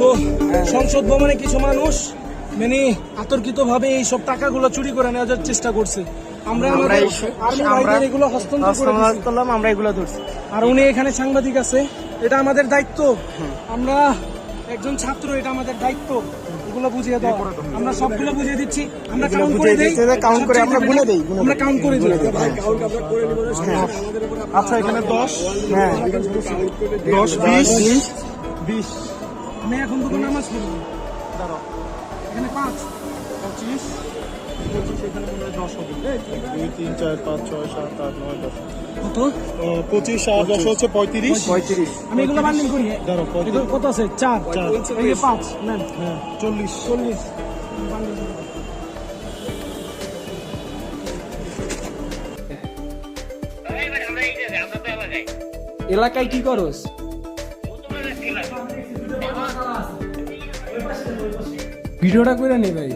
তো সংসদ ভবনে কিছু মানুষ মানে আতর্কিত ভাবে এই সব টাকাগুলো চুরি করে নেওয়ার চেষ্টা করছে। আমরা আমরা আমাদের আর্মি ভাইদের এগুলো হস্তান্তর করে হস্তান্তর দিছি। করলাম আমরা এগুলো ধরছি। আর উনি এখানে সাংবাদিক আছে এটা আমাদের দায়িত্ব। আমরা একজন ছাত্র এটা আমাদের দায়িত্ব। এগুলো বুঝিয়ে দাও। আমরা সবগুলো বুঝিয়ে দিচ্ছি। আমরা কাউন্ট করে দেই। দিচ্ছে যে count করে আমরা গুনে দেই, আমরা কাউন্ট করে দিই। আচ্ছা এখানে দশ। হ্যাঁ। দশ বিশ। বিশ। আমি এখন দুটো নামাজ পড়ব। এখানে পাঁচ। পঁচিশ। পঁচিশ এখানে মনে হয় দশ হবে। দুই তিন চার পাঁচ ছয় সাত আট নয় দশ। কত? পঁচিশ দশ হচ্ছে পঁয়ত্রিশ? পঁয়ত্রিশ। আমি এগুলো বান্ডিং করি। ধরো কত আছে? চার। চার। পাঁচ। হ্যাঁ চল্লিশ। চল্লিশ। এলাকায় কি করস? ভিডিওটা করে নি ভাই।